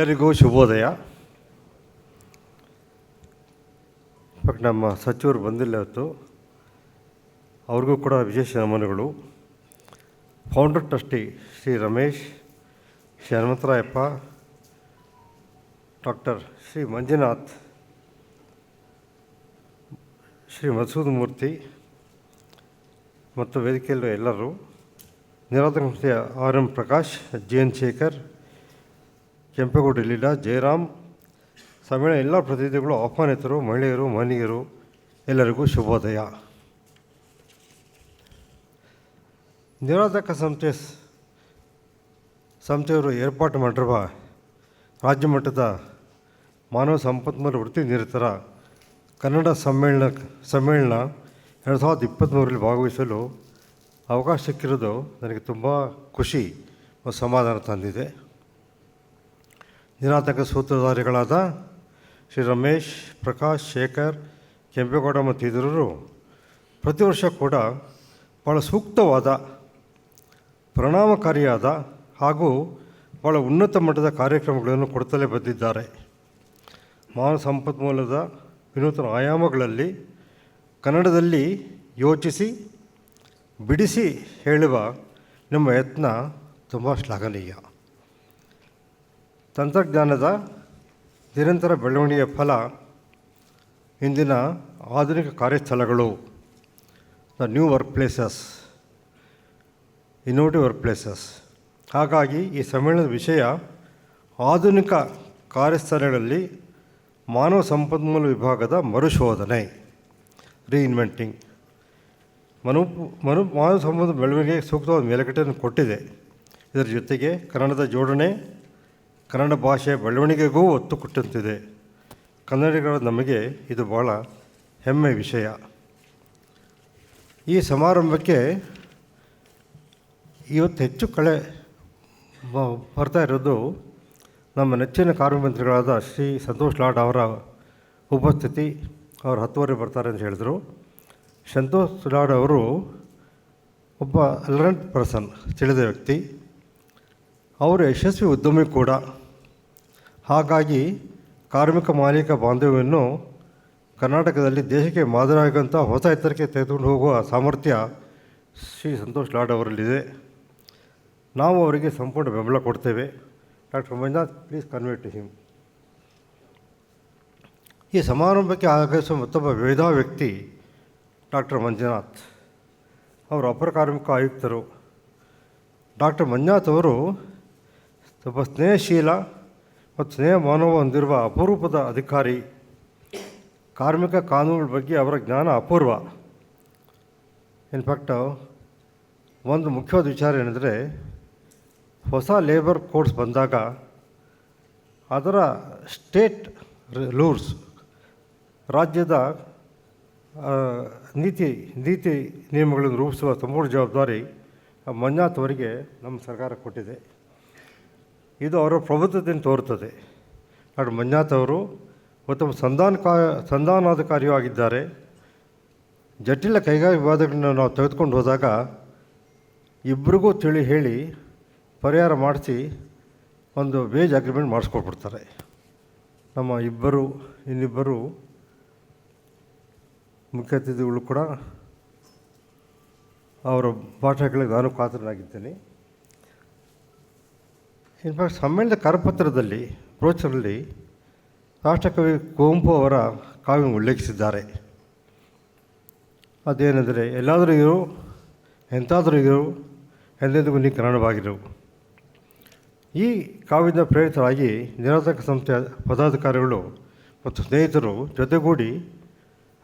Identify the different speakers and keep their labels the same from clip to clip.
Speaker 1: ಎಲ್ಲರಿಗೂ ಶುಭೋದಯ. ಇವಾಗ ನಮ್ಮ ಸಚಿವರು ಬಂದಿಲ್ಲ ಇವತ್ತು. ಅವ್ರಿಗೂ ಕೂಡ ವಿಶೇಷ ನಮನಗಳು. Founder trustee Shri Ramesh, Shri Hanumantharayappa doctor Shri Manjunath, Shri Madhusuda Murthy ಮತ್ತು ವೇದಿಕೆಯಲ್ಲಿ ಎಲ್ಲರೂ. ನಿರಾತ ಸಂಸ್ಥೆಯ R M Prakash, G N Shekar Kempegowda Leela Jayaram, ಸಮ್ಮೇಳನ ಎಲ್ಲ ಪ್ರತಿನಿಧಿಗಳು, ಆಹ್ವಾನಿತರು, ಮಹಿಳೆಯರು ಮಹನೀಯರು ಎಲ್ಲರಿಗೂ ಶುಭೋದಯ. ನಿರಾಧಕ ಸಂಸ್ಥೆ ಸಂಸ್ಥೆಯವರು ಏರ್ಪಾಟು ಮಾಡಿರುವ ರಾಜ್ಯ ಮಟ್ಟದ ಮಾನವ ಸಂಪನ್ಮೂಲ ವೃತ್ತಿ ನಿರತರ ಕನ್ನಡ ಸಮ್ಮೇಳನ ಸಮ್ಮೇಳನ ಎರಡು ಸಾವಿರದ ಇಪ್ಪತ್ತ್ಮೂರಲ್ಲಿ ಭಾಗವಹಿಸಲು ಅವಕಾಶ ಸಿಕ್ಕಿರೋದು ನನಗೆ ತುಂಬ ಖುಷಿ ಮತ್ತು ಸಮಾಧಾನ ತಂದಿದೆ. ನಿರಾತಕ ಸೂತ್ರಧಾರಿಗಳಾದ ಶ್ರೀ ರಮೇಶ್, ಪ್ರಕಾಶ್, ಶೇಖರ್, ಕೆಂಪೇಗೌಡ ಮತ್ತು ಇತರರು ಪ್ರತಿ ವರ್ಷ ಕೂಡ ಭಾಳ ಸೂಕ್ತವಾದ, ಪರಿಣಾಮಕಾರಿಯಾದ ಹಾಗೂ ಭಾಳ ಉನ್ನತ ಮಟ್ಟದ ಕಾರ್ಯಕ್ರಮಗಳನ್ನು ಕೊಡ್ತಲೇ ಬಂದಿದ್ದಾರೆ. ಮಾನವ ಸಂಪನ್ಮೂಲದ ವಿನೂತನ ಆಯಾಮಗಳಲ್ಲಿ ಕನ್ನಡದಲ್ಲಿ ಯೋಚಿಸಿ, ಬಿಡಿಸಿ ಹೇಳುವ ನಿಮ್ಮ ಯತ್ನ ತುಂಬ ಶ್ಲಾಘನೀಯ. ತಂತ್ರಜ್ಞಾನದ ನಿರಂತರ ಬೆಳವಣಿಗೆಯ ಫಲ ಇಂದಿನ ಆಧುನಿಕ ಕಾರ್ಯಸ್ಥಳಗಳು the new work places innovative work places ಹಾಗಾಗಿ ಈ ಸಮ್ಮೇಳನದ ವಿಷಯ ಆಧುನಿಕ ಕಾರ್ಯಸ್ಥಳಗಳಲ್ಲಿ ಮಾನವ ಸಂಪನ್ಮೂಲ ವಿಭಾಗದ ಮರುಶೋಧನೆ ರೀಇನ್ವೆಂಟಿಂಗ್ ಮನು ಮನು, ಮಾನವ ಸಂಬಂಧ ಬೆಳವಣಿಗೆಗೆ ಸೂಕ್ತವಾದ ಮೇಲುಗಟ್ಟನ್ನು ಕೊಟ್ಟಿದೆ. ಇದರ ಜೊತೆಗೆ ಕನ್ನಡದ ಜೋಡಣೆ ಕನ್ನಡ ಭಾಷೆ ಬೆಳವಣಿಗೆಗೂ ಒತ್ತು ಕೊಟ್ಟಂತಿದೆ. ಕನ್ನಡಿಗರ ನಮಗೆ ಇದು ಭಾಳ ಹೆಮ್ಮೆ ವಿಷಯ. ಈ ಸಮಾರಂಭಕ್ಕೆ ಇವತ್ತು ಹೆಚ್ಚು ಕಳೆ ಬರ್ತಾ ಇರೋದು ನಮ್ಮ ನೆಚ್ಚಿನ ಕಾರ್ಯಮಂತ್ರಿಗಳಾದ ಶ್ರೀ ಸಂತೋಷ್ ಲಾಡ್ ಅವರ ಉಪಸ್ಥಿತಿ, ಅವರು ಹತ್ತುವರೆ ಬರ್ತಾರೆ ಅಂತ ಹೇಳಿದರು. ಸಂತೋಷ್ ಲಾಡ್ ಅವರು ಒಬ್ಬ ಅಲರೆಂಟ್ ಪರ್ಸನ್, ತಿಳಿದ ವ್ಯಕ್ತಿ. ಅವರು ಯಶಸ್ವಿ ಉದ್ಯಮಿ ಕೂಡ. ಹಾಗಾಗಿ ಕಾರ್ಮಿಕ ಮಾಲೀಕ ಬಾಂಧವ್ಯವನ್ನು ಕರ್ನಾಟಕದಲ್ಲಿ ದೇಶಕ್ಕೆ ಮಾದರಿಯಾಗಂಥ ಹೊಸ ಎತ್ತರಕ್ಕೆ ತೆಗೆದುಕೊಂಡು ಹೋಗುವ ಸಾಮರ್ಥ್ಯ ಶ್ರೀ ಸಂತೋಷ್ ಲಾಡ್ ಅವರಲ್ಲಿದೆ. ನಾವು ಅವರಿಗೆ ಸಂಪೂರ್ಣ ಬೆಂಬಲ ಕೊಡ್ತೇವೆ. Doctor Manjunath please convey to him ಈ ಸಮಾರಂಭಕ್ಕೆ ಆಗಮಿಸುವ ಮತ್ತೊಬ್ಬ ವೇದಾ ವ್ಯಕ್ತಿ ಡಾಕ್ಟರ್ ಮಂಜುನಾಥ್. ಅವರು ಅಪರ ಕಾರ್ಮಿಕ ಆಯುಕ್ತರು. ಡಾಕ್ಟರ್ ಮಂಜುನಾಥ್ ಅವರು ತುಂಬ ಸ್ನೇಹಶೀಲ ಮತ್ತು ಸ್ನೇಹ ಮಾನವ ಹೊಂದಿರುವ ಅಪರೂಪದ ಅಧಿಕಾರಿ. ಕಾರ್ಮಿಕ ಕಾನೂನುಗಳ ಬಗ್ಗೆ ಅವರ ಜ್ಞಾನ ಅಪೂರ್ವ. ಇನ್ಫ್ಯಾಕ್ಟ್ ಒಂದು ಮುಖ್ಯವಾದ ವಿಚಾರ ಏನೆಂದರೆ, ಹೊಸ ಲೇಬರ್ ಕೋಡ್ಸ್ ಬಂದಾಗ ಅದರ ಸ್ಟೇಟ್ ರೂಲ್ಸ್, ರಾಜ್ಯದ ನೀತಿ ನೀತಿ ನಿಯಮಗಳನ್ನು ರೂಪಿಸುವ ಸಂಪೂರ್ಣ ಜವಾಬ್ದಾರಿ ಮಂಜಾತ್ ಅವರಿಗೆ ನಮ್ಮ ಸರ್ಕಾರ ಕೊಟ್ಟಿದೆ. ಇದು ಅವರ ಪ್ರಭುತ್ವದಿಂದ ತೋರುತ್ತದೆ. ಡಾಕ್ಟರ್ ಮಂಜುನಾಥ್ ಅವರು ಉತ್ತಮ ಸಂಧಾನ ಕಾ, ಸಂಧಾನಾಧಿಕಾರಿಯೂ ಆಗಿದ್ದಾರೆ. ಜಟಿಲ ಕೈಗಾರಿಕಾ ವಿವಾದಗಳನ್ನು ನಾವು ತೆಗೆದುಕೊಂಡು ಹೋದಾಗ ಇಬ್ಬರಿಗೂ ತಿಳಿ ಹೇಳಿ ಪರಿಹಾರ ಮಾಡಿಸಿ ಒಂದು ವೇಜ್ ಅಗ್ರಿಮೆಂಟ್ ಮಾಡಿಸ್ಕೊಟ್ಬಿಡ್ತಾರೆ. ನಮ್ಮ ಇಬ್ಬರು, ಇನ್ನಿಬ್ಬರು ಮುಖ್ಯ ಅತಿಥಿಗಳು ಕೂಡ ಅವರ ಪಾಠಗಳಿಗೆ ನಾನು ಕಾತರನಾಗಿದ್ದೇನೆ. ಇನ್ಫ್ಯಾಕ್ಟ್ ಸಮ್ಮೇಳನದ ಕರಪತ್ರದಲ್ಲಿ ಪ್ರೋಚರಲ್ಲಿ ರಾಷ್ಟ್ರಕವಿ ಕುವೆಂಪು ಅವರ ಕಾವ್ಯ ಉಲ್ಲೇಖಿಸಿದ್ದಾರೆ. ಅದೇನೆಂದರೆ, ಎಲ್ಲಾದರೂ ಇರು, ಎಂತಾದರೂ ಇರು, ಎಂದೆಂದಿಗೂ ನೀ ಕನ್ನಡವಾಗಿರು. ಈ ಕಾವ್ಯದ ಪ್ರೇರಿತರಾಗಿ ನಿರಾತಕ ಸಂಸ್ಥೆಯ ಪದಾಧಿಕಾರಿಗಳು ಮತ್ತು ಸ್ನೇಹಿತರು ಜೊತೆಗೂಡಿ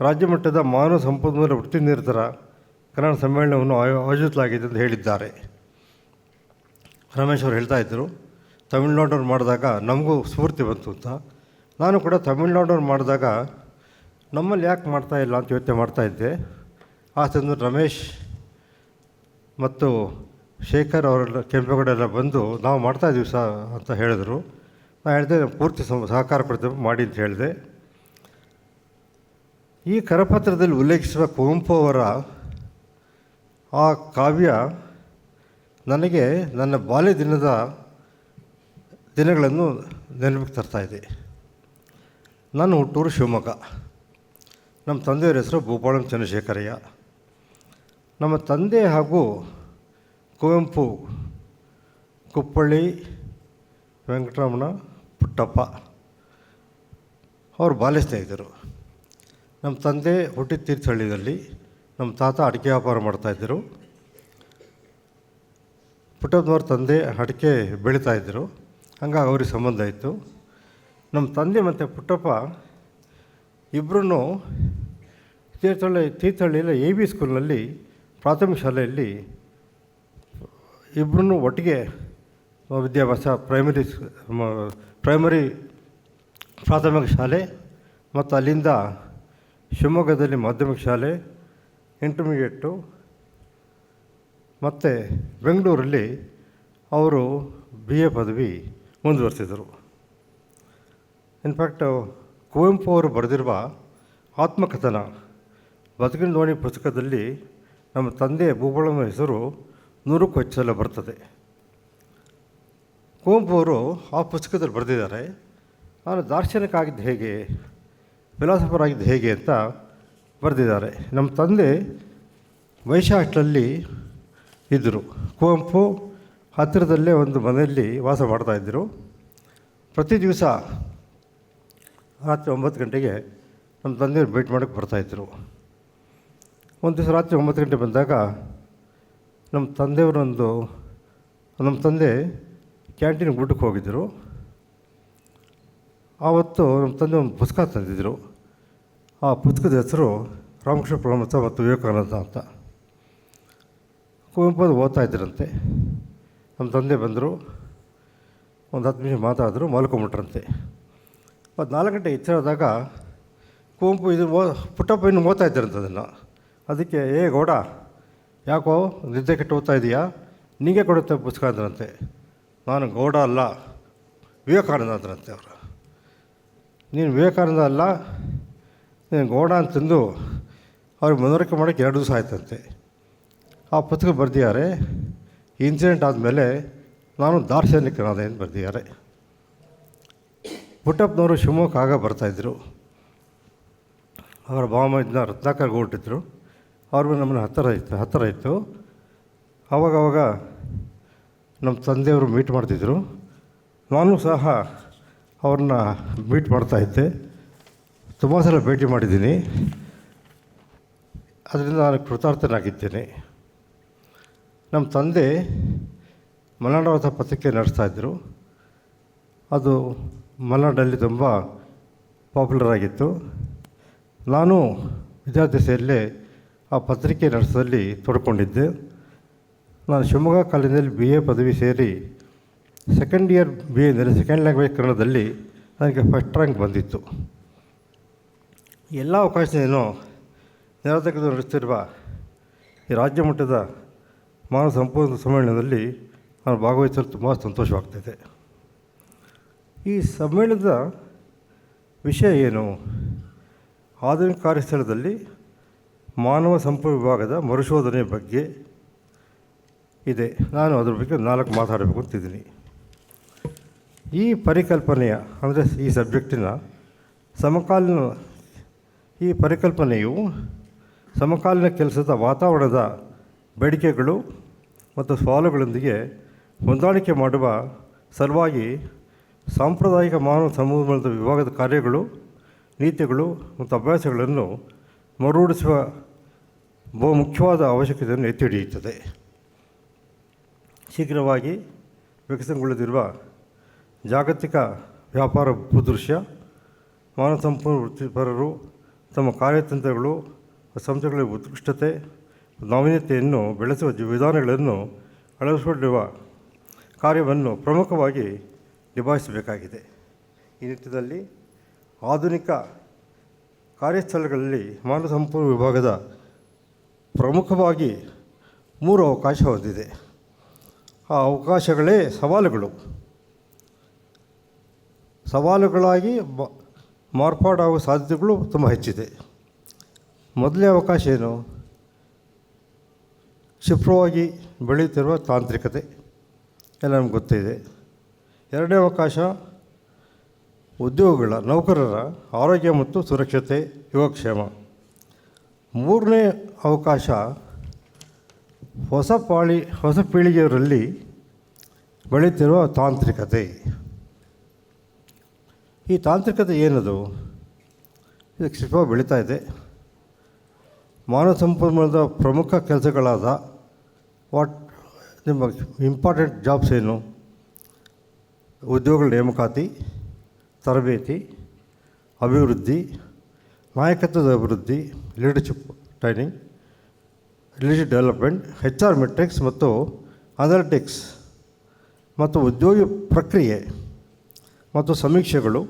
Speaker 1: ರಾಜ್ಯಮಟ್ಟದ ಮಾನವ ಸಂಪನ್ಮೂಲ ವೃತ್ತಿ ನಿರತರ ಕನ್ನಡ ಸಮ್ಮೇಳನವನ್ನು ಆಯೋ, ಆಯೋಜಿಸಲಾಗಿದೆ ಎಂದು ಹೇಳಿದ್ದಾರೆ. ರಮೇಶ್ ಅವರು ಹೇಳ್ತಾ ಇದ್ದರು ತಮಿಳ್ನಾಡವ್ರು ಮಾಡಿದಾಗ ನಮಗೂ ಸ್ಫೂರ್ತಿ ಬಂತು ಅಂತ. ನಾನು ಕೂಡ ತಮಿಳ್ನಾಡವ್ರು ಮಾಡಿದಾಗ ನಮ್ಮಲ್ಲಿ ಯಾಕೆ ಮಾಡ್ತಾ ಇಲ್ಲ ಅಂತ ಯೋಚನೆ ಮಾಡ್ತಾ ಇದ್ದೆ. ಆ ಸಂದರ್ಭ ರಮೇಶ್ ಮತ್ತು ಶೇಖರ್ ಅವರೆಲ್ಲ ಕೆಂಪೇಗೌಡ ಎಲ್ಲ ಬಂದು, ನಾವು ಮಾಡ್ತಾ ಇದ್ದೀವಿ ಸಹ ಅಂತ ಹೇಳಿದರು. ನಾನು ಹೇಳಿದೆ, ಪೂರ್ತಿ ಸಹಕಾರ ಕೊಡ್ತೇವೆ, ಮಾಡಿ ಅಂತ ಹೇಳಿದೆ. ಈ ಕರಪತ್ರದಲ್ಲಿ ಉಲ್ಲೇಖಿಸುವ ಕುವೆಂಪು ಅವರ ಆ ಕಾವ್ಯ ನನಗೆ ನನ್ನ ಬಾಲ್ಯ ದಿನದ ದಿನಗಳನ್ನು ನೆನಪಿಗೆ ತರ್ತಾಯಿದೆ ನನ್ನ ಹುಟ್ಟೂರು ಶಿವಮೊಗ್ಗ. ನಮ್ಮ ತಂದೆಯವರ ಹೆಸರು ಭೂಪಾಳಂ ಚಂದ್ರಶೇಖರಯ್ಯ. ನಮ್ಮ ತಂದೆ ಹಾಗೂ ಕುವೆಂಪು ಕುಪ್ಪಳ್ಳಿ ವೆಂಕಟರಮಣ ಪುಟ್ಟಪ್ಪ ಅವರು ಬಾಲ್ಯ ಸ್ನೇಹಿತರು. ನಮ್ಮ ತಂದೆ ಹುಟ್ಟಿದ ತೀರ್ಥಹಳ್ಳಿಯಲ್ಲಿ ನಮ್ಮ ತಾತ ಅಡಿಕೆ ವ್ಯಾಪಾರ ಮಾಡ್ತಾಯಿದ್ದರು ಪುಟ್ಟಪ್ಪನವ್ರ ತಂದೆ ಅಡಿಕೆ ಬೆಳೀತಾಯಿದ್ದರು ಹಂಗಾಗಿ ಅವ್ರಿಗೆ ಸಂಬಂಧ ಇತ್ತು ನಮ್ಮ ತಂದೆ ಮತ್ತು ಪುಟ್ಟಪ್ಪ ಇಬ್ಬರೂ ತೀರ್ಥಹಳ್ಳಿ, ತೀರ್ಥಹಳ್ಳಿಯಲ್ಲಿ ಎ ಬಿ ಸ್ಕೂಲ್ನಲ್ಲಿ ಪ್ರಾಥಮಿಕ ಶಾಲೆಯಲ್ಲಿ ಇಬ್ಬರೂ ಒಟ್ಟಿಗೆ ವಿದ್ಯಾಭ್ಯಾಸ ಪ್ರೈಮರಿ ಪ್ರೈಮರಿ ಪ್ರಾಥಮಿಕ ಶಾಲೆ ಮತ್ತು ಅಲ್ಲಿಂದ ಶಿವಮೊಗ್ಗದಲ್ಲಿ ಮಾಧ್ಯಮಿಕ ಶಾಲೆ ಇಂಟರ್ಮೀಡಿಯೇಟು ಮತ್ತು ಬೆಂಗಳೂರಲ್ಲಿ ಅವರು ಬಿ ಎ ಪದವಿ. ಮುಂದುವರೆಸಿದರು. ಇನ್ಫ್ಯಾಕ್ಟ್ ಕುವೆಂಪು ಅವರು ಬರೆದಿರುವ ಆತ್ಮಕಥನ ಬದುಕಿನ ದೋಣಿ ಪುಸ್ತಕದಲ್ಲಿ ನಮ್ಮ ತಂದೆ ಭೂಗೋಳನ ಹೆಸರು ನೂರಕ್ಕೂ ಹೆಚ್ಚು ಬರ್ತದೆ. ಕುವೆಂಪು ಅವರು ಆ ಪುಸ್ತಕದಲ್ಲಿ ಬರೆದಿದ್ದಾರೆ, ನಾನು ದಾರ್ಶನಿಕ ಆಗಿದ್ದು ಹೇಗೆ ಫಿಲಾಸಫರ್ ಆಗಿದ್ದು ಹೇಗೆ ಅಂತ ಬರೆದಿದ್ದಾರೆ. ನಮ್ಮ ತಂದೆ ವೈಶಾಖಲ್ಲಿ ಇದ್ದರು. ಕುವೆಂಪು ಹತ್ತಿರದಲ್ಲೇ ಒಂದು ಮನೆಯಲ್ಲಿ ವಾಸ ಮಾಡ್ತಾಯಿದ್ದರು ಪ್ರತಿ ದಿವಸ ರಾತ್ರಿ ಒಂಬತ್ತು ಗಂಟೆಗೆ ನಮ್ಮ ತಂದೆಯವ್ರು ಭೇಟಿ ಮಾಡೋಕ್ಕೆ ಬರ್ತಾಯಿದ್ರು ಒಂದು ದಿವಸ ರಾತ್ರಿ ಒಂಬತ್ತು ಗಂಟೆ ಬಂದಾಗ ನಮ್ಮ ತಂದೆಯವರೊಂದು ನಮ್ಮ ತಂದೆ ಕ್ಯಾಂಟೀನ್ ಊಟಕ್ಕೆ ಹೋಗಿದ್ದರು. ಆವತ್ತು ನಮ್ಮ ತಂದೆ ಒಂದು ಪುಸ್ತಕ ತಂದಿದ್ದರು. ಆ ಪುಸ್ತಕದ ಹೆಸರು ರಾಮಕೃಷ್ಣ ಪರಮಹಂಸ ಮತ್ತು ವಿವೇಕಾನಂದ ಅಂತ. ಕುವೆಂಪು ಓದ್ತಾ ಇದ್ದರಂತೆ. ನಮ್ಮ ತಂದೆ ಬಂದರು. ಒಂದು ಹತ್ತು ನಿಮಿಷ ಮಾತಾಡಿದ್ರು ಮಲ್ಕೊಂಬಿಟ್ರಂತೆ ಮತ್ತು ನಾಲ್ಕು ಗಂಟೆ ಎಚ್ಚರಾದಾಗ ಕುವೆಂಪು ಇದು ಓ ಪುಟ್ಟಪ್ಪ ಇನ್ನು ಓದ್ತಾ ಇದ್ದಾರಂತೆ ಅದನ್ನು. ಅದಕ್ಕೆ, ಏ ಗೌಡ, ಯಾಕೋ ನಿದ್ದೆ ಕೆಟ್ಟು ಓದ್ತಾ ಇದೆಯಾ? ನಿಂಗೆ ಕೊಡುತ್ತೆ ಪುಸ್ತಕ ಅಂದ್ರಂತೆ ನಾನು ಗೌಡ ಅಲ್ಲ ವಿವೇಕಾನಂದ ಅಂದ್ರಂತೆ ಅವರು. ನೀನು ವಿವೇಕಾನಂದ ಅಲ್ಲ, ನೀನು ಗೌಡ ಅಂತಂದು ಅವ್ರಿಗೆ ಮನವರಿಕೆ ಮಾಡೋಕ್ಕೆ ಎರಡು ದಿವಸ ಆಯ್ತಂತೆ. ಆ ಪುಸ್ತಕ ಬರೆದಿದ್ದಾರೆ ಇನ್ಸಿಡೆಂಟ್ ಆದಮೇಲೆ ನಾನು ದಾರ್ಶನಿಕನಾದೆ ಅಂತ ಬರೆದಿದ್ದಾರೆ? ಪುಟ್ಟಪ್ಪನವರು ಶಿವಮೊಗ್ಗ ಆಗ ಬರ್ತಾಯಿದ್ರು ಅವರ ಬಾಮಜ್ಜನ ರತ್ನಾಕರ್ ಹೊರಟಿದ್ರು ಅವ್ರಿಗೂ ನಮ್ಮನ್ನ ಹತ್ತಿರ ಇತ್ತು ಹತ್ತಿರ ಇತ್ತು. ಆವಾಗವಾಗ ನಮ್ಮ ತಂದೆಯವರು ಮೀಟ್ ಮಾಡ್ತಿದ್ರು. ನಾನು ಸಹ ಅವ್ರನ್ನ ಮೀಟ್ ಮಾಡ್ತಾಯಿದ್ದೆ ತುಂಬ ಸಲ ಭೇಟಿ ಮಾಡಿದ್ದೀನಿ. ಅದರಿಂದ ನಾನು ಕೃತಾರ್ಥನಾಗಿದ್ದೇನೆ. ನಮ್ಮ ತಂದೆ ಮಲೆನಾಡವ್ರ ಪತ್ರಿಕೆ ನಡೆಸ್ತಾಯಿದ್ರು ಅದು ಮಲೆನಾಡಲ್ಲಿ ತುಂಬ ಪಾಪ್ಯುಲರ್ ಆಗಿತ್ತು. ನಾನು ವಿದ್ಯಾರ್ಥಿಸೆಯಲ್ಲೇ ಆ ಪತ್ರಿಕೆ ನಡೆಸೋದಲ್ಲಿ ತೊಡ್ಕೊಂಡಿದ್ದೆ. ನಾನು ಶಿವಮೊಗ್ಗ ಕಾಲೇಜಿನಲ್ಲಿ ಬಿ ಎ ಪದವಿ ಸೇರಿ ಸೆಕೆಂಡ್ ಇಯರ್ ಬಿ ಎನಲ್ಲಿ ಸೆಕೆಂಡ್ ಲ್ಯಾಂಗ್ವೇಜ್ ಕನ್ನಡದಲ್ಲಿ ನನಗೆ ಫಸ್ಟ್ ರ್ಯಾಂಕ್ ಬಂದಿತ್ತು. ಎಲ್ಲ ಅವಕಾಶದೇನೋ ನಿರಾತಕರು ನಡೆಸ್ತಿರುವ ಈ ರಾಜ್ಯ ಮಟ್ಟದ ಮಾನವ ಸಂಪೂರ್ಣ ಸಮ್ಮೇಳನದಲ್ಲಿ ನಾನು ಭಾಗವಹಿಸಲು ತುಂಬ ಸಂತೋಷವಾಗ್ತಿದೆ. ಈ ಸಮ್ಮೇಳನದ ವಿಷಯ ಏನು? ಆಧುನಿಕ ಕಾರ್ಯಸ್ಥಳದಲ್ಲಿ ಮಾನವ ಸಂಪದ ವಿಭಾಗದ ಮರುಶೋಧನೆ ಬಗ್ಗೆ ಇದೆ. ನಾನು ಅದರ ಬಗ್ಗೆ ನಾಲ್ಕು ಮಾತಾಡಬೇಕು ಅಂತಿದ್ದೀನಿ. ಈ ಪರಿಕಲ್ಪನೆಯ, ಅಂದರೆ ಈ ಸಬ್ಜೆಕ್ಟಿನ ಸಮಕಾಲೀನ, ಈ ಪರಿಕಲ್ಪನೆಯು ಸಮಕಾಲೀನ ಕೆಲಸದ ವಾತಾವರಣದ ಬೇಡಿಕೆಗಳು ಮತ್ತು ಸವಾಲುಗಳೊಂದಿಗೆ ಹೊಂದಾಣಿಕೆ ಮಾಡುವ ಸಲುವಾಗಿ ಸಾಂಪ್ರದಾಯಿಕ ಮಾನವ ಸಂಪನ್ಮೂಲದ ವಿಭಾಗದ ಕಾರ್ಯಗಳು, ನೀತಿಗಳು ಮತ್ತು ಅಭ್ಯಾಸಗಳನ್ನು ಮರುರೂಢಿಸುವ ಬಹು ಮುಖ್ಯವಾದ ಅವಶ್ಯಕತೆಯನ್ನು ಎತ್ತಿ ಹಿಡಿಯುತ್ತದೆ. ಶೀಘ್ರವಾಗಿ ವಿಕಸನಗೊಳ್ಳದಿರುವ ಜಾಗತಿಕ ವ್ಯಾಪಾರ ಭೂದೃಶ್ಯ, ಮಾನವ ಸಂಪನ್ಮೂಲ ವೃತ್ತಿಪರರು ತಮ್ಮ ಕಾರ್ಯತಂತ್ರಗಳು ಸಂಸ್ಥೆಗಳ ಉತ್ಕೃಷ್ಟತೆ ನಾವೀನ್ಯತೆಯನ್ನು ಬೆಳೆಸುವ ವಿಧಾನಗಳನ್ನು ಅಳವಡಿಸಿಕೊಳ್ಳುವ ಕಾರ್ಯವನ್ನು ಪ್ರಮುಖವಾಗಿ ನಿಭಾಯಿಸಬೇಕಾಗಿದೆ. ಈ ನಿಟ್ಟಿನಲ್ಲಿ ಆಧುನಿಕ ಕಾರ್ಯಸ್ಥಳಗಳಲ್ಲಿ ಮಾನವ ಸಂಪನ್ಮೂಲ ವಿಭಾಗದ ಪ್ರಮುಖವಾಗಿ ಮೂರು ಅವಕಾಶ ಹೊಂದಿದೆ. ಆ ಅವಕಾಶಗಳೇ ಸವಾಲುಗಳು. ಸವಾಲುಗಳಾಗಿ ಮಾರ್ಪಾಡಾಗುವ ಸಾಧ್ಯತೆಗಳು ತುಂಬ ಹೆಚ್ಚಿದೆ. ಮೊದಲನೇ ಅವಕಾಶ ಏನು? ಕ್ಷಿಪ್ರವಾಗಿ ಬೆಳೆಯುತ್ತಿರುವ ತಾಂತ್ರಿಕತೆ ಎಲ್ಲ ನಮ್ಗೆ ಗೊತ್ತಿದೆ. ಎರಡನೇ ಅವಕಾಶ, ಉದ್ಯೋಗಗಳ, ನೌಕರರ ಆರೋಗ್ಯ ಮತ್ತು ಸುರಕ್ಷತೆ, ಯೋಗಕ್ಷೇಮ. ಮೂರನೇ ಅವಕಾಶ ಹೊಸ ಪಾಳಿ ಹೊಸ ಪೀಳಿಗೆಯವರಲ್ಲಿ ಬೆಳೆಯುತ್ತಿರುವ ತಾಂತ್ರಿಕತೆ. ಈ ತಾಂತ್ರಿಕತೆ ಏನದು? ಇದು ಕ್ಷಿಪ್ರವಾಗಿ ಬೆಳೀತಾ ಇದೆ. ಮಾನವ ಸಂಪನ್ಮೂಲದ ಪ್ರಮುಖ ಕೆಲಸಗಳಾದ ವಾಟ್ ನಿಮ್ಮ ಇಂಪಾರ್ಟೆಂಟ್ ಜಾಬ್ಸ್ ಏನು? ಉದ್ಯೋಗಗಳ ನೇಮಕಾತಿ, ತರಬೇತಿ, ಅಭಿವೃದ್ಧಿ, ನಾಯಕತ್ವದ ಅಭಿವೃದ್ಧಿ leadership training leadership development H R metrics ಮತ್ತು ಅನಾಲಿಟಿಕ್ಸ್ ಮತ್ತು ಉದ್ಯೋಗಿ ಪ್ರಕ್ರಿಯೆ ಮತ್ತು ಸಮೀಕ್ಷೆಗಳು,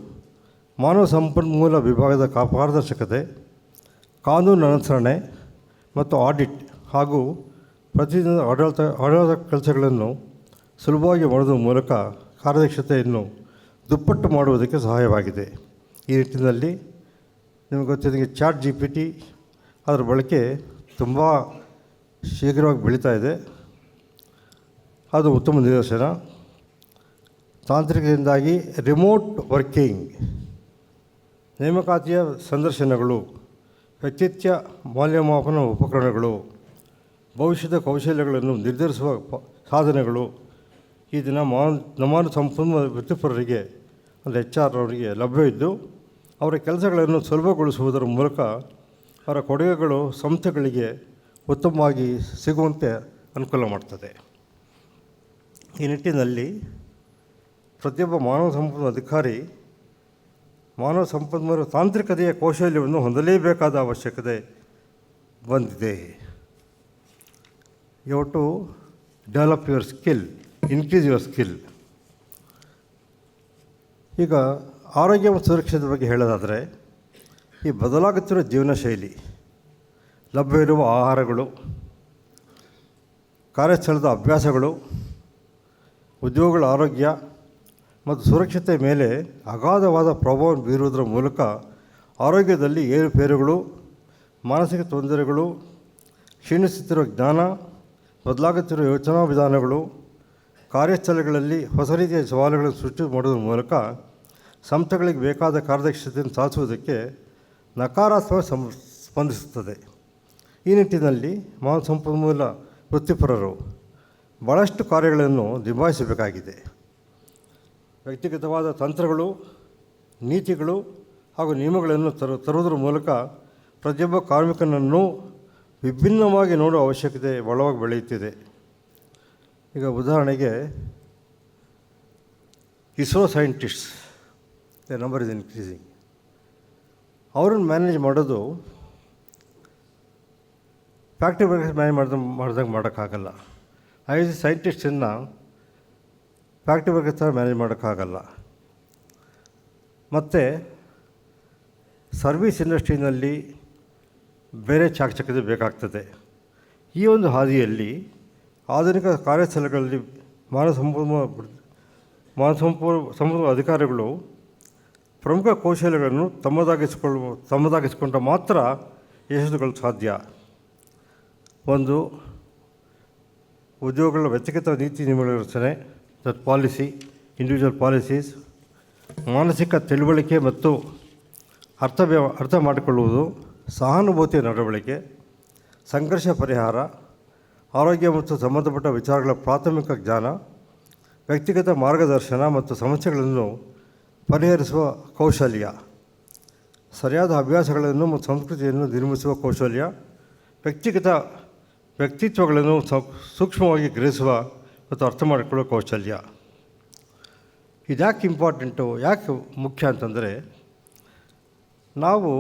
Speaker 1: ಮಾನವ ಸಂಪನ್ಮೂಲ ವಿಭಾಗದ ಕಾ- ಪಾರದರ್ಶಕತೆ, ಕಾನೂನು ಅನುಸರಣೆ ಮತ್ತು ಆಡಿಟ್ ಹಾಗೂ ಪ್ರತಿದಿನದ ಆಡಳಿತ ಆಡಳಿತ ಕೆಲಸಗಳನ್ನು ಸುಲಭವಾಗಿ ಮಾಡುವ ಮೂಲಕ ಕಾರ್ಯದಕ್ಷತೆಯನ್ನು ದುಪ್ಪಟ್ಟು ಮಾಡುವುದಕ್ಕೆ ಸಹಾಯವಾಗಿದೆ. ಈ ನಿಟ್ಟಿನಲ್ಲಿ ನಿಮಗೆ ಗೊತ್ತಿದ್ದಂಗೆ ಚಾಟ್ ಜಿ ಪಿ ಟಿ ಅದರ ಬಳಕೆ ತುಂಬ ಶೀಘ್ರವಾಗಿ ಬೆಳೀತಾ ಇದೆ. ಅದು ಉತ್ತಮ ನಿದರ್ಶನ. ತಾಂತ್ರಿಕದಿಂದಾಗಿ ರಿಮೋಟ್ ವರ್ಕಿಂಗ್, ನೇಮಕಾತಿಯ ಸಂದರ್ಶನಗಳು, ವ್ಯಕ್ತಿತ್ವ ಮೌಲ್ಯಮಾಪನ ಉಪಕರಣಗಳು ಭವಿಷ್ಯದ ಕೌಶಲ್ಯಗಳನ್ನು ನಿರ್ಧರಿಸುವ ಸಾಧನೆಗಳು ಈ ದಿನ ಮಾನ್, ನಮಾನು ಸಂಪನ್ಮೂಲ ವೃತ್ತಿಪರರಿಗೆ, ಅಂದರೆ ಎಚ್ ಆರ್ ಅವರಿಗೆ ಲಭ್ಯವಿದ್ದು ಅವರ ಕೆಲಸಗಳನ್ನು ಸುಲಭಗೊಳಿಸುವುದರ ಮೂಲಕ ಅವರ ಕೊಡುಗೆಗಳು ಸಂಸ್ಥೆಗಳಿಗೆ ಉತ್ತಮವಾಗಿ ಸಿಗುವಂತೆ ಅನುಕೂಲ ಮಾಡ್ತದೆ. ಈ ನಿಟ್ಟಿನಲ್ಲಿ ಪ್ರತಿಯೊಬ್ಬ ಮಾನವ ಸಂಪನ್ಮೂಲ ಅಧಿಕಾರಿ ಮಾನವ ಸಂಪನ್ಮೂಲ ತಾಂತ್ರಿಕತೆಯ ಕೌಶಲ್ಯವನ್ನು ಹೊಂದಲೇಬೇಕಾದ ಅವಶ್ಯಕತೆ ಬಂದಿದೆ. You to develop your skill increase your skill ಈಗ ಆರೋಗ್ಯ ಮತ್ತು ಸುರಕ್ಷತೆ ಬಗ್ಗೆ ಹೇಳೋದಾದರೆ, ಈ ಬದಲಾಗುತ್ತಿರುವ ಜೀವನ ಶೈಲಿ ಲಭ್ಯವಿರುವ ಆಹಾರಗಳು, ಕಾರ್ಯಸ್ಥಳದ ಅಭ್ಯಾಸಗಳು, ಉದ್ಯೋಗಗಳ ಆರೋಗ್ಯ ಮತ್ತು ಸುರಕ್ಷತೆ ಮೇಲೆ ಅಗಾಧವಾದ ಪ್ರಭಾವ ಬೀರುವುದರ ಮೂಲಕ ಆರೋಗ್ಯದಲ್ಲಿ ಏರುಪೇರುಗಳು, ಮಾನಸಿಕ ತೊಂದರೆಗಳು, ಕ್ಷೀಣಿಸುತ್ತಿರುವ ಜ್ಞಾನ ಬದಲಾಗುತ್ತಿರುವ ಯೋಚನಾ ವಿಧಾನಗಳು ಕಾರ್ಯಸ್ಥಳಗಳಲ್ಲಿ ಹೊಸ ರೀತಿಯ ಸವಾಲುಗಳನ್ನು ಸೃಷ್ಟಿ ಮಾಡೋದ್ರ ಮೂಲಕ ಸಂಸ್ಥೆಗಳಿಗೆ ಬೇಕಾದ ಕಾರ್ಯದಕ್ಷತೆಯನ್ನು ಸಾಧಿಸುವುದಕ್ಕೆ ನಕಾರಾತ್ಮಕ ಸಂ, ಸ್ಪಂದಿಸುತ್ತದೆ. ಈ ನಿಟ್ಟಿನಲ್ಲಿ ಮಾನವ ಸಂಪನ್ಮೂಲ ವೃತ್ತಿಪರರು ಭಾಳಷ್ಟು ಕಾರ್ಯಗಳನ್ನು ನಿಭಾಯಿಸಬೇಕಾಗಿದೆ. ವ್ಯಕ್ತಿಗತವಾದ ತಂತ್ರಗಳು, ನೀತಿಗಳು ಹಾಗೂ ನಿಯಮಗಳನ್ನು ತರು, ತರುವುದರ ಮೂಲಕ ಪ್ರತಿಯೊಬ್ಬ ಕಾರ್ಮಿಕನನ್ನು ವಿಭಿನ್ನವಾಗಿ ನೋಡುವ ಅವಶ್ಯಕತೆ ಒಳವಾಗಿ ಬೆಳೆಯುತ್ತಿದೆ. ಈಗ ಉದಾಹರಣೆಗೆ ISRO scientists the number is increasing ಅವರನ್ನು ಮ್ಯಾನೇಜ್ ಮಾಡೋದು ಫ್ಯಾಕ್ಟ್ರಿ ವರ್ಕರ್ಸ್ ಮ್ಯಾನೇಜ್ ಮಾಡ್ದ ಮಾಡ್ದಂಗೆ ಮಾಡೋಕ್ಕಾಗಲ್ಲ. ಸಿ ಸೈಂಟಿಸ್ಟನ್ನು ಫ್ಯಾಕ್ಟ್ರಿ ವರ್ಕರ್ಸ್ ಥರ ಮ್ಯಾನೇಜ್ ಮಾಡೋಕ್ಕಾಗಲ್ಲ. ಮತ್ತು ಸರ್ವಿಸ್ ಇಂಡಸ್ಟ್ರಿನಲ್ಲಿ ಬೇರೆ ಚಾಕಚಕ್ಯತೆ ಬೇಕಾಗ್ತದೆ. ಈ ಒಂದು ಹಾದಿಯಲ್ಲಿ ಆಧುನಿಕ ಕಾರ್ಯಸ್ಥಳಗಳಲ್ಲಿ ಮಾನವ ಸಂಪನ್ಮೂಲ ಮಾನವ ಸಂಪನ್ಮೂಲ ಅಧಿಕಾರಿಗಳು ಪ್ರಮುಖ ಕೌಶಲ್ಯಗಳನ್ನು ತಮ್ಮದಾಗಿಸಿಕೊಳ್ಳುವ ತಮ್ಮದಾಗಿಸಿಕೊಂಡ ಮಾತ್ರ ಯಶಸ್ಸುಗಳು ಸಾಧ್ಯ. ಒಂದು, ಉದ್ಯೋಗಗಳ ವ್ಯಕ್ತಿಗತ ನೀತಿ ನಿಯಮಗಳ ರಚನೆ ದಟ್ ಪಾಲಿಸಿ ಇಂಡಿವಿಜುವಲ್ ಪಾಲಿಸೀಸ್ ಮಾನಸಿಕ ತಿಳುವಳಿಕೆ ಮತ್ತು ಅರ್ಥ ವ್ಯವ ಅರ್ಥ ಮಾಡಿಕೊಳ್ಳುವುದು ಸಹಾನುಭೂತಿಯ ನಡವಳಿಕೆ, ಸಂಘರ್ಷ ಪರಿಹಾರ, ಆರೋಗ್ಯ ಮತ್ತು ಸಂಬಂಧಪಟ್ಟ ವಿಚಾರಗಳ ಪ್ರಾಥಮಿಕ ಜ್ಞಾನ, ವ್ಯಕ್ತಿಗತ ಮಾರ್ಗದರ್ಶನ ಮತ್ತು ಸಮಸ್ಯೆಗಳನ್ನು ಪರಿಹರಿಸುವ ಕೌಶಲ್ಯ, ಸರಿಯಾದ ಅಭ್ಯಾಸಗಳನ್ನು ಮತ್ತು ಸಂಸ್ಕೃತಿಯನ್ನು ನಿರ್ಮಿಸುವ ಕೌಶಲ್ಯ, ವ್ಯಕ್ತಿಗತ ವ್ಯಕ್ತಿತ್ವಗಳನ್ನು ಸೂಕ್ಷ್ಮವಾಗಿ ಗ್ರಹಿಸುವ ಮತ್ತು ಅರ್ಥ ಮಾಡಿಕೊಳ್ಳುವ ಕೌಶಲ್ಯ. ಇದ್ಯಾಕೆ ಇಂಪಾರ್ಟೆಂಟು, ಯಾಕೆ ಮುಖ್ಯ ಅಂತಂದರೆ, ನಾವು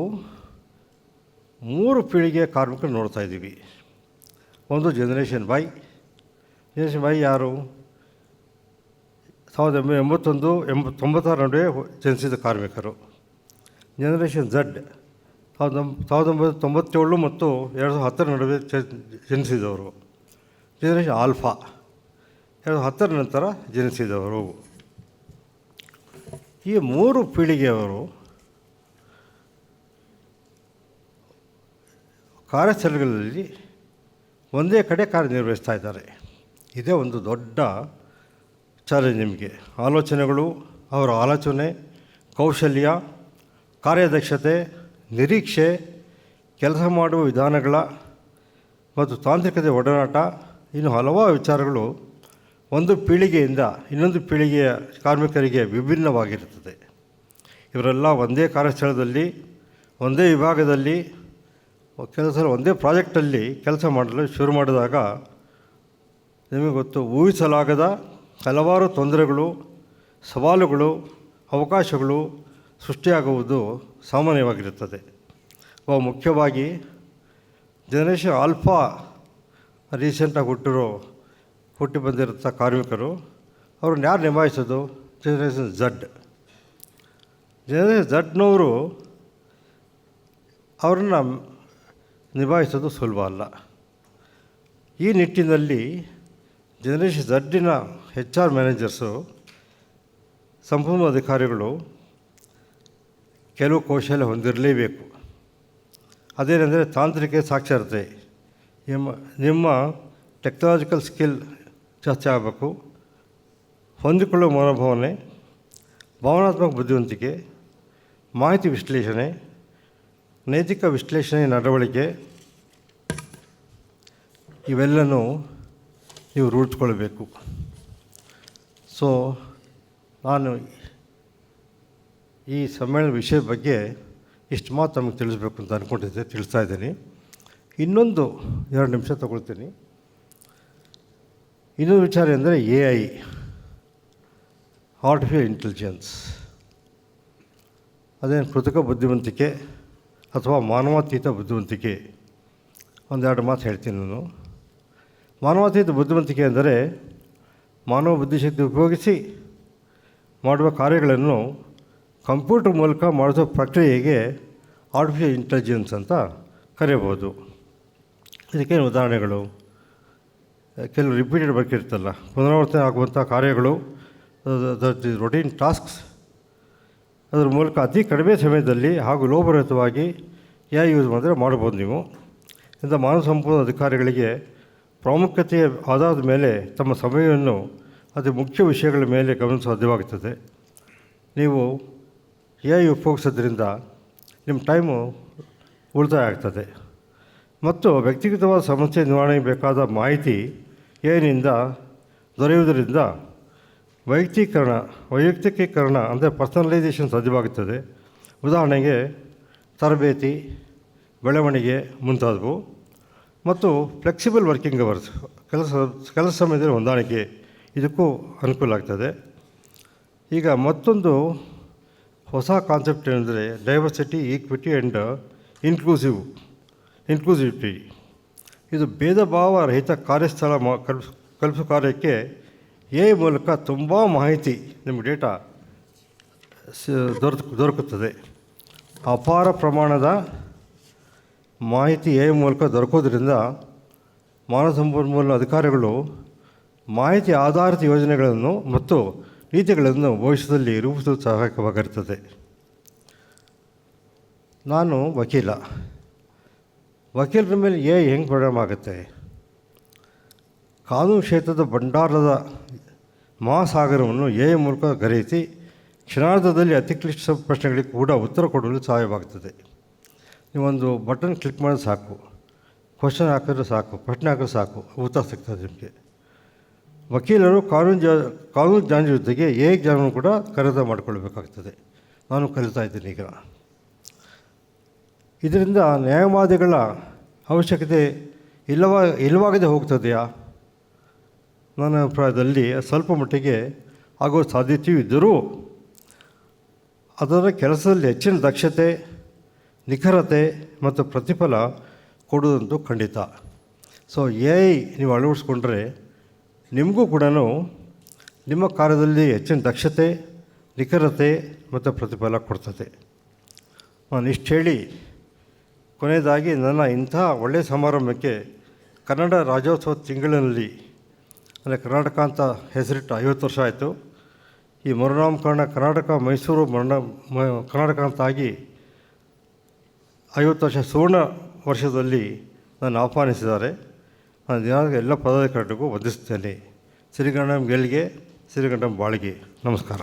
Speaker 1: ಮೂರು ಪೀಳಿಗೆಯ ಕಾರ್ಮಿಕರು ನೋಡ್ತಾ ಇದ್ದೀವಿ. ಒಂದು ಜನರೇಷನ್ ವೈ ಜನರೇಷನ್ ವೈ ಯಾರು? ಸಾವಿರದ ಒಂಬೈನೂರ ಎಂಬತ್ತೊಂದು, ಎಂಬತ್ತೊಂಬತ್ತರ ನಡುವೆ ಜನಿಸಿದ ಕಾರ್ಮಿಕರು. ಜನರೇಷನ್ ಝಡ್ ಸಾವಿರದ ಒಂಬ- ಸಾವಿರದ ಒಂಬೈನೂರ ತೊಂಬತ್ತೇಳು ಮತ್ತು ಎರಡು ಸಾವಿರದ ಹತ್ತರ ನಡುವೆ ಜನಿಸಿದವರು. ಜನರೇಷನ್ ಆಲ್ಫಾ ಎರಡು ಹತ್ತರ ನಂತರ ಜನಿಸಿದವರು. ಈ ಮೂರು ಪೀಳಿಗೆಯವರು ಕಾರ್ಯಸ್ಥಳಗಳಲ್ಲಿ ಒಂದೇ ಕಡೆ ಕಾರ್ಯನಿರ್ವಹಿಸ್ತಾ ಇದ್ದಾರೆ. ಇದೇ ಒಂದು ದೊಡ್ಡ ಚಾಲೆಂಜ್ ನಿಮಗೆ. ಆಲೋಚನೆಗಳು, ಅವರ ಆಲೋಚನೆ, ಕೌಶಲ್ಯ, ಕಾರ್ಯದಕ್ಷತೆ, ನಿರೀಕ್ಷೆ, ಕೆಲಸ ಮಾಡುವ ವಿಧಾನಗಳ ಮತ್ತು ತಾಂತ್ರಿಕತೆ ಒಡನಾಟ, ಇನ್ನು ಹಲವಾರು ವಿಚಾರಗಳು ಒಂದು ಪೀಳಿಗೆಯಿಂದ ಇನ್ನೊಂದು ಪೀಳಿಗೆಯ ಕಾರ್ಮಿಕರಿಗೆ ವಿಭಿನ್ನವಾಗಿರುತ್ತದೆ. ಇವರೆಲ್ಲ ಒಂದೇ ಕಾರ್ಯಸ್ಥಳದಲ್ಲಿ ಒಂದೇ ವಿಭಾಗದಲ್ಲಿ ಕೆಲಸ ಒಂದೇ ಪ್ರಾಜೆಕ್ಟಲ್ಲಿ ಕೆಲಸ ಮಾಡಲು ಶುರು ಮಾಡಿದಾಗ ನಿಮಗೆ ಗೊತ್ತು, ಊಹಿಸಲಾಗದ ಹಲವಾರು ತೊಂದರೆಗಳು, ಸವಾಲುಗಳು, ಅವಕಾಶಗಳು ಸೃಷ್ಟಿಯಾಗುವುದು ಸಾಮಾನ್ಯವಾಗಿರುತ್ತದೆ. ಅವು ಮುಖ್ಯವಾಗಿ ಜನರೇಷನ್ ಆಲ್ಫಾ ರೀಸೆಂಟಾಗಿ ಹುಟ್ಟಿರೋ, ಹುಟ್ಟಿ ಬಂದಿರುತ್ತ ಕಾರ್ಮಿಕರು, ಅವ್ರನ್ನ ಯಾರು ನಿಭಾಯಿಸೋದು? ಜನರೇಷನ್ ಝಡ್ ಜನರೇಷನ್ ಝಡ್ನವರು ಅವ್ರನ್ನ ನಿಭಾಯಿಸೋದು ಸುಲಭ ಅಲ್ಲ. ಈ ನಿಟ್ಟಿನಲ್ಲಿ ಜನರೇಷನ್ ಝಡ್ಡಿನ ಹೆಚ್ ಆರ್ ಮ್ಯಾನೇಜರ್ಸು ಸಂಪೂರ್ಣ ಅಧಿಕಾರಿಗಳು ಕೆಲವು ಕೌಶಲ್ಯ ಹೊಂದಿರಲೇಬೇಕು. ಅದೇನೆಂದರೆ ತಾಂತ್ರಿಕ ಸಾಕ್ಷರತೆ. ನಿಮ್ಮ ನಿಮ್ಮ ಟೆಕ್ನಾಲಜಿಕಲ್ ಸ್ಕಿಲ್ ಜಾಸ್ತಿ ಆಗಬೇಕು. ಹೊಂದಿಕೊಳ್ಳುವ ಮನೋಭಾವನೆ, ಭಾವನಾತ್ಮಕ ಬುದ್ಧಿವಂತಿಕೆ, ಮಾಹಿತಿ ವಿಶ್ಲೇಷಣೆ, ನೈತಿಕ ವಿಶ್ಲೇಷಣೆ, ನಡವಳಿಕೆ ಇವೆಲ್ಲನೂ ನೀವು ರೂಢಿಸ್ಕೊಳ್ಬೇಕು. ಸೊ ನಾನು ಈ ಸಮ್ಮೇಳನ ವಿಷಯದ ಬಗ್ಗೆ ಇಷ್ಟು ಮಾತು ನಮಗೆ ತಿಳಿಸ್ಬೇಕು ಅಂತ ಅಂದ್ಕೊಂಡಿದ್ದೆ ತಿಳಿಸ್ತಾ ಇದ್ದೀನಿ. ಇನ್ನೊಂದು ಎರಡು ನಿಮಿಷ ತಗೊಳ್ತೀನಿ. ಇನ್ನೊಂದು ವಿಚಾರ ಎಂದರೆ ಎ ಐ ಆರ್ಟಿಫಿಷಿಯಲ್ ಇಂಟೆಲಿಜೆನ್ಸ್ ಅದೇನು ಕೃತಕ ಬುದ್ಧಿವಂತಿಕೆ ಅಥವಾ ಮಾನವಾತೀತ ಬುದ್ಧಿವಂತಿಕೆ? ಒಂದೆರಡು ಮಾತು ಹೇಳ್ತೀನಿ ನಾನು. ಮಾನವಾತೀತ ಬುದ್ಧಿವಂತಿಕೆ ಎಂದರೆ ಮಾನವ ಬುದ್ಧಿಶಕ್ತಿ ಉಪಯೋಗಿಸಿ ಮಾಡುವ ಕಾರ್ಯಗಳನ್ನು ಕಂಪ್ಯೂಟರ್ ಮೂಲಕ ಮಾಡುವ ಪ್ರಕ್ರಿಯೆಗೆ ಆರ್ಟಿಫಿಷಿಯಲ್ ಇಂಟೆಲಿಜೆನ್ಸ್ ಅಂತ ಕರೆಯಬಹುದು. ಇದಕ್ಕೇನು ಉದಾಹರಣೆಗಳು? ಕೆಲವು ರಿಪೀಟೆಡ್ ವರ್ಕ್ ಇರ್ತಲ್ಲ ಪುನರಾವರ್ತನೆ ಆಗುವಂಥ ಕಾರ್ಯಗಳು ರೊಟೀನ್ ಟಾಸ್ಕ್ಸ್ ಅದರ ಮೂಲಕ ಅತಿ ಕಡಿಮೆ ಸಮಯದಲ್ಲಿ ಹಾಗೂ ಲೋಭರಹಿತವಾಗಿ ಯಾ ಯೂಸ್ ಮಾಡಿದ್ರೆ ಮಾಡ್ಬೋದು ನೀವು. ಇಂಥ ಮಾನವ ಸಂಪೂರ್ಣ ಅಧಿಕಾರಿಗಳಿಗೆ ಪ್ರಾಮುಖ್ಯತೆಯ ಆಧಾರದ ಮೇಲೆ ತಮ್ಮ ಸಮಯವನ್ನು ಅತಿ ಮುಖ್ಯ ವಿಷಯಗಳ ಮೇಲೆ ಗಮನ ಸಾಧ್ಯವಾಗುತ್ತದೆ. ನೀವು ಎ ಐ ಉಪಯೋಗಿಸೋದ್ರಿಂದ ನಿಮ್ಮ ಟೈಮು ಉಳಿತಾಯ ಆಗ್ತದೆ ಮತ್ತು ವ್ಯಕ್ತಿಗತವಾದ ಸಮಸ್ಯೆ ನಿವಾರಣೆಗೆ ಬೇಕಾದ ಮಾಹಿತಿ ಏನಿಂದ ದೊರೆಯುವುದರಿಂದ ವೈಯಕ್ತೀಕರಣ, ವೈಯಕ್ತಿಕೀಕರಣ ಅಂದರೆ ಪರ್ಸನಲೈಸೇಷನ್ ಸಾಧ್ಯವಾಗುತ್ತದೆ. ಉದಾಹರಣೆಗೆ ತರಬೇತಿ, ಬೆಳವಣಿಗೆ ಮುಂತಾದವು. ಮತ್ತು ಫ್ಲೆಕ್ಸಿಬಲ್ ವರ್ಕಿಂಗ್ ಅವರ್ಸ್ ಕೆಲಸ ಕೆಲಸ ಸಮಯದಲ್ಲಿ ಹೊಂದಾಣಿಕೆ ಇದಕ್ಕೂ ಅನುಕೂಲ ಆಗ್ತದೆ. ಈಗ ಮತ್ತೊಂದು ಹೊಸ ಕಾನ್ಸೆಪ್ಟ್ ಏನಂದರೆ diversity equity and inclusive inclusivity ಇದು ಭೇದ ಭಾವ ರಹಿತ ಕಾರ್ಯಸ್ಥಳ ಮ ಕಲ್ಪಿಸ್ ಕಲ್ಪಿಸೋ ಕಾರ್ಯಕ್ಕೆ ಎ ಮೂಲಕ ತುಂಬ ಮಾಹಿತಿ ನಿಮ್ಮ ಡೇಟಾ ದೊರಕ, ದೊರಕುತ್ತದೆ. ಅಪಾರ ಪ್ರಮಾಣದ ಮಾಹಿತಿ ಎ ಮೂಲಕ ದೊರಕೋದ್ರಿಂದ ಮಾನವ ಸಂಪನ್ಮೂಲ ಅಧಿಕಾರಿಗಳು ಮಾಹಿತಿ ಆಧಾರಿತ ಯೋಜನೆಗಳನ್ನು ಮತ್ತು ನೀತಿಗಳನ್ನು ಭವಿಷ್ಯದಲ್ಲಿ ರೂಪಿಸಲು ಸಹಾಯಕವಾಗಿರುತ್ತದೆ ನಾನು ವಕೀಲ. ವಕೀಲರ ಮೇಲೆ ಎ ಹೆಂಗೆ ಪರಿಣಾಮ ಆಗುತ್ತೆ? ಕಾನೂನು ಕ್ಷೇತ್ರದ ಭಂಡಾರದ ಮಹಾಸಾಗರವನ್ನು ಎ ಮೂಲಕ ಗರೆಯಿಸಿ ಕ್ಷಣಾರ್ಧದಲ್ಲಿ ಅತಿ ಕ್ಲಿಷ್ಟ ಪ್ರಶ್ನೆಗಳಿಗೆ ಕೂಡ ಉತ್ತರ ಕೊಡಲು ಸಹಾಯವಾಗುತ್ತದೆ ನೀವೊಂದು ಬಟನ್ ಕ್ಲಿಕ್ ಮಾಡಿದ್ರೆ ಸಾಕು. ಕ್ವಶನ್ ಹಾಕಿದ್ರೆ ಸಾಕು, ಪ್ರಶ್ನೆ ಹಾಕಿದ್ರೆ ಸಾಕು, ಉತ್ತರ ಸಿಗ್ತದೆ ನಿಮಗೆ. ವಕೀಲರು ಕಾನೂನು ಜ, ಕಾನೂನು ಜ್ಞಾನ ಜೊತೆಗೆ ಎ ಜ್ಞಾನವನ್ನು ಕೂಡ ಕರೆದ ಮಾಡಿಕೊಳ್ಬೇಕಾಗ್ತದೆ. ನಾನು ಕಲಿತಾ ಇದ್ದೀನಿ ಈಗ. ಇದರಿಂದ ನ್ಯಾಯವಾದಿಗಳ ಅವಶ್ಯಕತೆ ಇಲ್ಲವ, ಇಲ್ಲವಾಗದೆ ಹೋಗ್ತದೆಯಾ? ನನ್ನ ಅಭಿಪ್ರಾಯದಲ್ಲಿ ಸ್ವಲ್ಪ ಮಟ್ಟಿಗೆ ಆಗೋ ಸಾಧ್ಯತೆಯೂ ಇದ್ದರೂ ಅದರ ಕೆಲಸದಲ್ಲಿ ಹೆಚ್ಚಿನ ದಕ್ಷತೆ ನಿಖರತೆ ಮತ್ತು ಪ್ರತಿಫಲ ಕೊಡುವುದಂತೂ ಖಂಡಿತ. ಸೊ ಎ ಐ ನೀವು ಅಳವಡಿಸ್ಕೊಂಡ್ರೆ ನಿಮಗೂ ಕೂಡ ನಿಮ್ಮ ಕಾರ್ಯದಲ್ಲಿ ಹೆಚ್ಚಿನ ದಕ್ಷತೆ, ನಿಖರತೆ ಮತ್ತು ಪ್ರತಿಫಲ ಕೊಡ್ತದೆ. ನಾನು ಇಷ್ಟು ಹೇಳಿ, ಕೊನೆಯದಾಗಿ ನನ್ನ ಇಂಥ ಒಳ್ಳೆಯ ಸಮಾರಂಭಕ್ಕೆ ಕನ್ನಡ ರಾಜ್ಯೋತ್ಸವ ತಿಂಗಳಿನಲ್ಲಿ, ಅಂದರೆ ಕರ್ನಾಟಕ ಅಂತ ಹೆಸರಿಟ್ಟು ಐವತ್ತು ವರ್ಷ ಆಯಿತು. ಈ ಮರುನಾಮಕರಣ ಕರ್ನಾಟಕ ಮೈಸೂರು ಮರಣ ಕರ್ನಾಟಕ ಅಂತಾಗಿ ಐವತ್ತು ವರ್ಷ ಸುವರ್ಣ ವರ್ಷದಲ್ಲಿ ನಾನು ಆಹ್ವಾನಿಸಿದ್ದಾರೆ. ನಾನು ದಿನಾಂಕ ಎಲ್ಲ ಪದಾಧಿಕಾರಿಗಳಿಗೂ ವಧಿಸ್ತೇನೆ ಶ್ರೀಗಂಡಂ ಗೆಲ್ಗೆ ಶ್ರೀಗಂಡಂ ಬಾಳಿಗೆ. ನಮಸ್ಕಾರ.